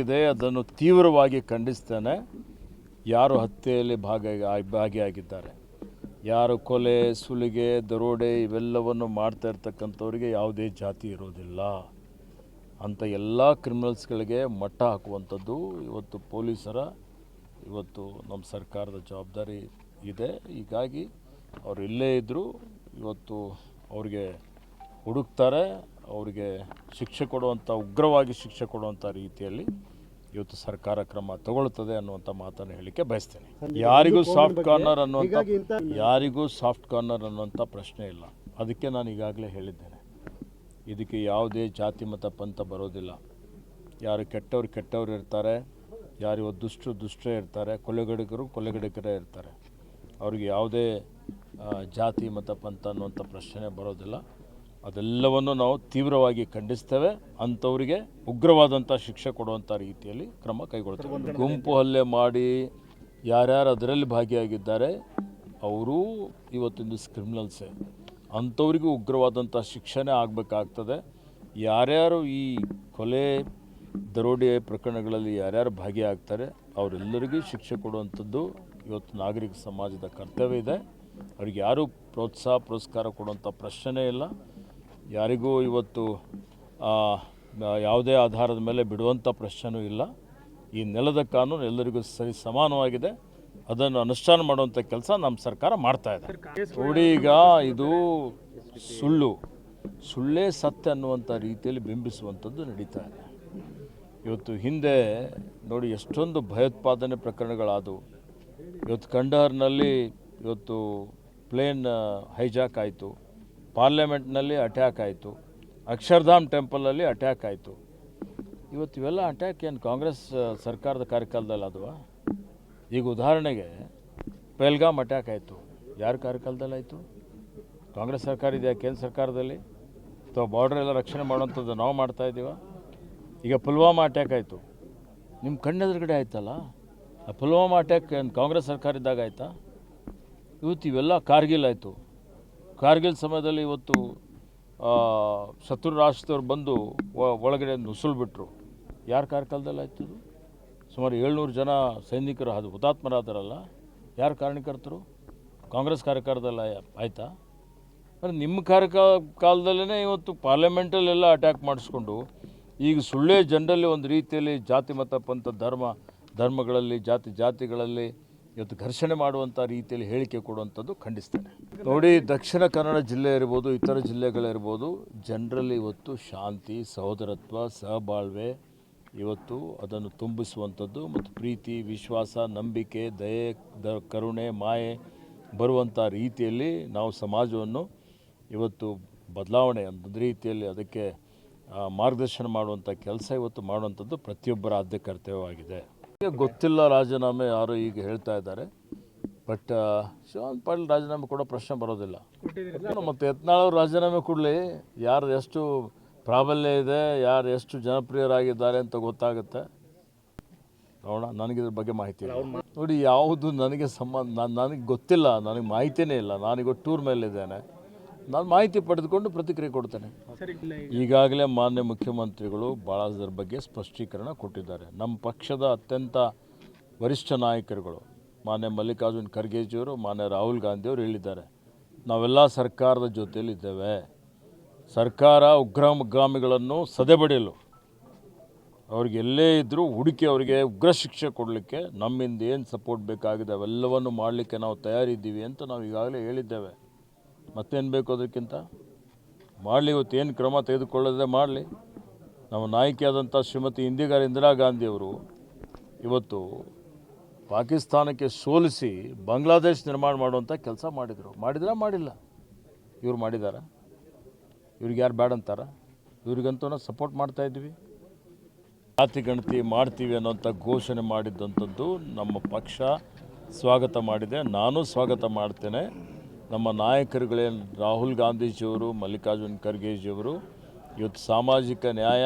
ಆಗಿದೆ ಅದನ್ನು ತೀವ್ರವಾಗಿ ಖಂಡಿಸ್ತೇನೆ ಯಾರು ಹತ್ಯೆಯಲ್ಲಿ ಭಾಗ ಭಾಗಿಯಾಗಿದ್ದಾರೆ. ಯಾರು ಕೊಲೆ, ಸುಲಿಗೆ, ದರೋಡೆ ಇವೆಲ್ಲವನ್ನು ಮಾಡ್ತಾ ಇರ್ತಕ್ಕಂಥವ್ರಿಗೆ ಯಾವುದೇ ಜಾತಿ ಇರೋದಿಲ್ಲ ಅಂಥ ಎಲ್ಲ ಕ್ರಿಮಿನಲ್ಸ್ಗಳಿಗೆ ಮಟ್ಟ ಹಾಕುವಂಥದ್ದು ಇವತ್ತು ಪೊಲೀಸರ, ಇವತ್ತು ನಮ್ಮ ಸರ್ಕಾರದ ಜವಾಬ್ದಾರಿ ಇದೆ. ಹೀಗಾಗಿ ಅವರು ಇಲ್ಲೇ ಇದ್ದರೂ ಇವತ್ತು ಅವ್ರಿಗೆ ಹುಡುಕ್ತಾರೆ. ಅವರಿಗೆ ಶಿಕ್ಷೆ ಕೊಡುವಂಥ ಉಗ್ರವಾಗಿ ಶಿಕ್ಷೆ ಕೊಡುವಂಥ ರೀತಿಯಲ್ಲಿ ಇವತ್ತು ಸರ್ಕಾರ ಕ್ರಮ ತಗೊಳ್ತದೆ ಅನ್ನುವಂಥ ಮಾತನ್ನು ಹೇಳಲಿಕ್ಕೆ ಬಯಸ್ತೇನೆ. ಯಾರಿಗೂ ಸಾಫ್ಟ್ ಕಾರ್ನರ್ ಅನ್ನುವಂಥ ಯಾರಿಗೂ ಸಾಫ್ಟ್ ಕಾರ್ನರ್ ಅನ್ನುವಂಥ ಪ್ರಶ್ನೆ ಇಲ್ಲ. ಅದಕ್ಕೆ ನಾನು ಈಗಾಗಲೇ ಹೇಳಿದ್ದೇನೆ. ಇದಕ್ಕೆ ಯಾವುದೇ ಜಾತಿ ಮತ ಪಂಥ ಬರೋದಿಲ್ಲ. ಯಾರು ಕೆಟ್ಟವ್ರು ಕೆಟ್ಟವ್ರು ಇರ್ತಾರೆ ಯಾರು ದುಷ್ಟರು ದುಷ್ಟರೇ ಇರ್ತಾರೆ ಕೊಲೆಗಡಿಗರು ಕೊಲೆಗಡಿಗರೇ ಇರ್ತಾರೆ. ಅವ್ರಿಗೆ ಯಾವುದೇ ಜಾತಿ ಮತ ಪಂಥ ಅನ್ನುವಂಥ ಪ್ರಶ್ನೆ ಬರೋದಿಲ್ಲ. ಅದೆಲ್ಲವನ್ನು ನಾವು ತೀವ್ರವಾಗಿ ಖಂಡಿಸ್ತೇವೆ. ಅಂಥವರಿಗೆ ಉಗ್ರವಾದಂಥ ಶಿಕ್ಷೆ ಕೊಡುವಂಥ ರೀತಿಯಲ್ಲಿ ಕ್ರಮ ಕೈಗೊಳ್ತೇವೆ. ಗುಂಪು ಹಲ್ಲೆ ಮಾಡಿ ಯಾರ್ಯಾರು ಅದರಲ್ಲಿ ಭಾಗಿಯಾಗಿದ್ದಾರೆ ಅವರು ಇವತ್ತಿನ ಕ್ರಿಮಿನಲ್ಸೇ ಅಂಥವ್ರಿಗೂ ಉಗ್ರವಾದಂಥ ಶಿಕ್ಷೆನೇ ಆಗಬೇಕಾಗ್ತದೆ. ಯಾರ್ಯಾರು ಈ ಕೊಲೆ ದರೋಡೆ ಪ್ರಕರಣಗಳಲ್ಲಿ ಯಾರ್ಯಾರು ಭಾಗಿಯಾಗ್ತಾರೆ ಅವರೆಲ್ಲರಿಗೂ ಶಿಕ್ಷೆ ಕೊಡುವಂಥದ್ದು ಇವತ್ತು ನಾಗರಿಕ ಸಮಾಜದ ಕರ್ತವ್ಯ ಇದೆ. ಅವ್ರಿಗೆ ಯಾರೂ ಪ್ರೋತ್ಸಾಹ ಪುರಸ್ಕಾರ ಕೊಡುವಂಥ ಪ್ರಶ್ನೆ ಇಲ್ಲ. ಯಾರಿಗೂ ಇವತ್ತು ಯಾವುದೇ ಆಧಾರದ ಮೇಲೆ ಬಿಡುವಂಥ ಪ್ರಶ್ನೆನೂ ಇಲ್ಲ. ಈ ನೆಲದ ಕಾನೂನು ಎಲ್ಲರಿಗೂ ಸರಿ ಸಮಾನವಾಗಿದೆ. ಅದನ್ನು ಅನುಷ್ಠಾನ ಮಾಡುವಂಥ ಕೆಲಸ ನಮ್ಮ ಸರ್ಕಾರ ಮಾಡ್ತಾ ಇದೆ. ನೋಡಿ ಈಗ ಇದು ಸುಳ್ಳು. ಸುಳ್ಳೇ ಸತ್ಯ ಅನ್ನುವಂಥ ರೀತಿಯಲ್ಲಿ ಬಿಂಬಿಸುವಂಥದ್ದು ನಡೀತಾ ಇದೆ. ಇವತ್ತು ಹಿಂದೆ ನೋಡಿ ಎಷ್ಟೊಂದು ಭಯೋತ್ಪಾದನೆ ಪ್ರಕರಣಗಳಾದವು. ಇವತ್ತು ಕಂಡಹರ್ನಲ್ಲಿ ಇವತ್ತು ಪ್ಲೇನ್ ಹೈಜಾಕ್ ಆಯಿತು. ಪಾರ್ಲಿಮೆಂಟ್ನಲ್ಲಿ ಅಟ್ಯಾಕ್ ಆಯಿತು. ಅಕ್ಷರಧಾಮ್ ಟೆಂಪಲಲ್ಲಿ ಅಟ್ಯಾಕ್ ಆಯಿತು. ಇವತ್ತು ಇವೆಲ್ಲ ಅಟ್ಯಾಕ್ ಏನು ಕಾಂಗ್ರೆಸ್ ಸರ್ಕಾರದ ಕಾರ್ಯಕಾಲದಲ್ಲಿ ಅದುವಾ ಈಗ ಉದಾಹರಣೆಗೆ ಪೆಲ್ಗಾಮ್ ಅಟ್ಯಾಕ್ ಆಯಿತು. ಯಾರ ಕಾರ್ಯಕಾಲದಲ್ಲಿ ಆಯಿತು ಕಾಂಗ್ರೆಸ್ ಸರ್ಕಾರ ಇದೆಯಾ ಕೇಂದ್ರ ಸರ್ಕಾರದಲ್ಲಿ? ಅಥವಾ ಬಾರ್ಡರ್ ಎಲ್ಲ ರಕ್ಷಣೆ ಮಾಡುವಂಥದ್ದು ನಾವು ಮಾಡ್ತಾ ಇದ್ದೀವ? ಈಗ ಪುಲ್ವಾಮಾ ಅಟ್ಯಾಕ್ ಆಯಿತು. ನಿಮ್ಮ ಕಣ್ಣೆದುರುಗಡೆ ಆಯ್ತಲ್ಲ? ಆ ಪುಲ್ವಾಮಾ ಅಟ್ಯಾಕ್ ಏನು ಕಾಂಗ್ರೆಸ್ ಸರ್ಕಾರ ಇದ್ದಾಗ ಆಯಿತಾ? ಇವತ್ತು ಇವೆಲ್ಲ ಕಾರ್ಗಿಲ್ ಆಯಿತು. ಕಾರ್ಗಿಲ್ ಸಮಯದಲ್ಲಿ ಇವತ್ತು ಶತ್ರು ರಾಷ್ಟ್ರದವ್ರು ಬಂದು ಒಳಗಡೆ ನುಸುಳ್ಬಿಟ್ರು. ಯಾರ ಕಾರ್ಯಕಾಲದಲ್ಲಿ ಆಯ್ತು ಇದು ಸುಮಾರು ಏಳ್ನೂರು ಜನ ಸೈನಿಕರು ಅದು ಹುತಾತ್ಮರಾದರಲ್ಲ. ಯಾರು ಕಾರಣಕರ್ತರು ಕಾಂಗ್ರೆಸ್ ಕಾರ್ಯಕಾಲದಲ್ಲಿ ಆಯ್ತಾ? ಅಂದರೆ ನಿಮ್ಮ ಕಾರ್ಯಕಾಲ ಕಾಲದಲ್ಲೇ ಇವತ್ತು ಪಾರ್ಲಿಮೆಂಟಲ್ಲೆಲ್ಲ ಅಟ್ಯಾಕ್ ಮಾಡಿಸ್ಕೊಂಡು, ಈಗ ಸುಳ್ಳೇ ಜನರಲ್ಲಿ ಒಂದು ರೀತಿಯಲ್ಲಿ ಜಾತಿ ಮತ ಪಂಥ ಧರ್ಮ, ಧರ್ಮಗಳಲ್ಲಿ, ಜಾತಿ, ಜಾತಿಗಳಲ್ಲಿ ಇವತ್ತು ಘರ್ಷಣೆ ಮಾಡುವಂಥ ರೀತಿಯಲ್ಲಿ ಹೇಳಿಕೆ ಕೊಡುವಂಥದ್ದು ಖಂಡಿಸ್ತೇನೆ. ನೋಡಿ, ದಕ್ಷಿಣ ಕನ್ನಡ ಜಿಲ್ಲೆ ಇರ್ಬೋದು, ಇತರ ಜಿಲ್ಲೆಗಳಿರ್ಬೋದು, ಜನರಲ್ಲಿ ಇವತ್ತು ಶಾಂತಿ, ಸಹೋದರತ್ವ, ಸಹಬಾಳ್ವೆ ಇವತ್ತು ಅದನ್ನು ತುಂಬಿಸುವಂಥದ್ದು ಮತ್ತು ಪ್ರೀತಿ, ವಿಶ್ವಾಸ, ನಂಬಿಕೆ, ದಯೆ, ದ, ಕರುಣೆ, ಮಾಯೆ ಬರುವಂಥ ರೀತಿಯಲ್ಲಿ ನಾವು ಸಮಾಜವನ್ನು ಇವತ್ತು ಬದಲಾವಣೆ ಅಂತ ರೀತಿಯಲ್ಲಿ ಅದಕ್ಕೆ ಮಾರ್ಗದರ್ಶನ ಮಾಡುವಂಥ ಕೆಲಸ ಇವತ್ತು ಮಾಡುವಂಥದ್ದು ಪ್ರತಿಯೊಬ್ಬರ ಆದ್ಯ ಕರ್ತವ್ಯವಾಗಿದೆ ಗೊತ್ತಿಲ್ಲ ರಾಜೀನಾಮೆ ಯಾರು ಈಗ ಹೇಳ್ತಾ ಇದ್ದಾರೆ. ಬಟ್ ಶಿವಂತ ಪಾಟೀಲ್ ರಾಜೀನಾಮೆ ಕೊಡೋ ಪ್ರಶ್ನೆ ಬರೋದಿಲ್ಲ. ಮತ್ತು ಯತ್ನಾಳ್ ರಾಜೀನಾಮೆ ಕೊಡಲಿ. ಯಾರು ಎಷ್ಟು ಪ್ರಾಬಲ್ಯ ಇದೆ, ಯಾರು ಎಷ್ಟು ಜನಪ್ರಿಯರಾಗಿದ್ದಾರೆ ಅಂತ ಗೊತ್ತಾಗುತ್ತೆ. ನೋಡೋಣ ನನಗಿದ್ರ ಬಗ್ಗೆ ಮಾಹಿತಿ ಇಲ್ಲ. ನೋಡಿ, ಯಾವುದು ನನಗೆ ಸಂಬಂಧ ನಾನು ನನಗೆ ಗೊತ್ತಿಲ್ಲ, ನನಗೆ ಮಾಹಿತಿನೇ ಇಲ್ಲ. ನಾನೀಗ ಟೂರ್ ಮೇಲಿದ್ದೇನೆ. ನಾನು ಮಾಹಿತಿ ಪಡೆದುಕೊಂಡು ಪ್ರತಿಕ್ರಿಯೆ ಕೊಡ್ತೇನೆ. ಈಗಾಗಲೇ ಮಾನ್ಯ ಮುಖ್ಯಮಂತ್ರಿಗಳು ಭಾಳ ಅದರ ಬಗ್ಗೆ ಸ್ಪಷ್ಟೀಕರಣ ಕೊಟ್ಟಿದ್ದಾರೆ. ನಮ್ಮ ಪಕ್ಷದ ಅತ್ಯಂತ ವರಿಷ್ಠ ನಾಯಕರುಗಳು ಮಾನ್ಯ ಮಲ್ಲಿಕಾರ್ಜುನ್ ಖರ್ಗೆಜಿಯವರು ಮಾನ್ಯ ರಾಹುಲ್ ಗಾಂಧಿಯವರು ಹೇಳಿದ್ದಾರೆ ನಾವೆಲ್ಲ ಸರ್ಕಾರದ ಜೊತೆಯಲ್ಲಿದ್ದೇವೆ. ಸರ್ಕಾರ ಉಗ್ರಗಾಮಿಗಳನ್ನು ಸದೆಬಡಿಯಲು ಅವ್ರಿಗೆ ಎಲ್ಲೇ ಇದ್ದರೂ ಹುಡುಕಿ ಅವರಿಗೆ ಉಗ್ರ ಶಿಕ್ಷೆ ಕೊಡಲಿಕ್ಕೆ ನಮ್ಮಿಂದ ಏನು ಸಪೋರ್ಟ್ ಬೇಕಾಗಿದೆ ಅವೆಲ್ಲವನ್ನು ಮಾಡಲಿಕ್ಕೆ ನಾವು ತಯಾರಿದ್ದೀವಿ ಅಂತ ನಾವು ಈಗಾಗಲೇ ಹೇಳಿದ್ದೇವೆ. ಮತ್ತೇನು ಬೇಕು ಅದಕ್ಕಿಂತ? ಮಾಡಲಿ ಏನು ಕ್ರಮ ತೆಗೆದುಕೊಳ್ಳದೆ ಮಾಡಲಿ. ನಮ್ಮ ನಾಯಕಿಯಾದಂಥ ಶ್ರೀಮತಿ ಇಂದಿರಾ ಇಂದಿರಾ ಗಾಂಧಿಯವರು ಇವತ್ತು ಪಾಕಿಸ್ತಾನಕ್ಕೆ ಸೋಲಿಸಿ ಬಾಂಗ್ಲಾದೇಶ್ ನಿರ್ಮಾಣ ಮಾಡುವಂಥ ಕೆಲಸ ಮಾಡಿದರು. ಮಾಡಿದ್ರಾ ಮಾಡಿಲ್ಲ? ಇವ್ರು ಮಾಡಿದಾರ? ಇವ್ರಿಗೆ ಯಾರು ಬೇಡ ಅಂತಾರ? ಇವ್ರಿಗಂತೂ ನಾವು ಸಪೋರ್ಟ್ ಮಾಡ್ತಾ ಇದ್ವಿ. ಜಾತಿ ಗಣತಿ ಮಾಡ್ತೀವಿ ಅನ್ನೋಂಥ ಘೋಷಣೆ ಮಾಡಿದ್ದಂಥದ್ದು ನಮ್ಮ ಪಕ್ಷ ಸ್ವಾಗತ ಮಾಡಿದೆ. ನಾನು ಸ್ವಾಗತ ಮಾಡ್ತೇನೆ. ನಮ್ಮ ನಾಯಕರುಗಳೇ ರಾಹುಲ್ ಗಾಂಧೀಜಿಯವರು, ಮಲ್ಲಿಕಾರ್ಜುನ್ ಖರ್ಗೆಜಿಯವರು. ಇವತ್ತು ಸಾಮಾಜಿಕ ನ್ಯಾಯ,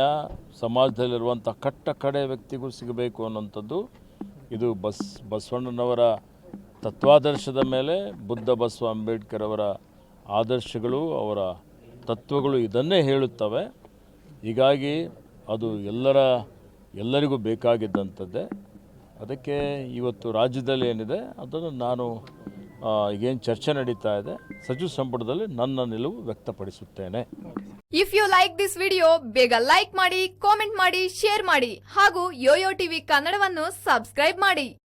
ಸಮಾಜದಲ್ಲಿರುವಂಥ ಕಟ್ಟ ಕಡೆ ವ್ಯಕ್ತಿಗೂ ಸಿಗಬೇಕು ಅನ್ನೋಂಥದ್ದು ಇದು ಬಸ್, ಬಸವಣ್ಣನವರ ತತ್ವಾದರ್ಶದ ಮೇಲೆ ಬುದ್ಧ ಬಸವ ಅಂಬೇಡ್ಕರ್ ಅವರ ಆದರ್ಶಗಳು, ಅವರ ತತ್ವಗಳು ಇದನ್ನೇ ಹೇಳುತ್ತವೆ. ಹೀಗಾಗಿ ಅದು ಎಲ್ಲರ, ಎಲ್ಲರಿಗೂ ಬೇಕಾಗಿದ್ದಂಥದ್ದೇ. ಅದಕ್ಕೆ ಇವತ್ತು ರಾಜ್ಯದಲ್ಲಿ ಏನಿದೆ, ಅದನ್ನು ನಾನು ಈಗೇನು ಚರ್ಚೆ ನಡೀತಾ ಇದೆ. ಸಚಿವ ಸಂಪುಟದಲ್ಲಿ ನನ್ನ ನಿಲುವು ವ್ಯಕ್ತಪಡಿಸುತ್ತೇನೆ. If you like this video ಬೇಗ ಲೈಕ್ ಮಾಡಿ ಕಾಮೆಂಟ್ ಮಾಡಿ ಶೇರ್ ಮಾಡಿ ಹಾಗೂ ಯೋಯೋ ಟಿವಿ ಕನ್ನಡವನ್ನು ಸಬ್ಸ್ಕ್ರೈಬ್ ಮಾಡಿ.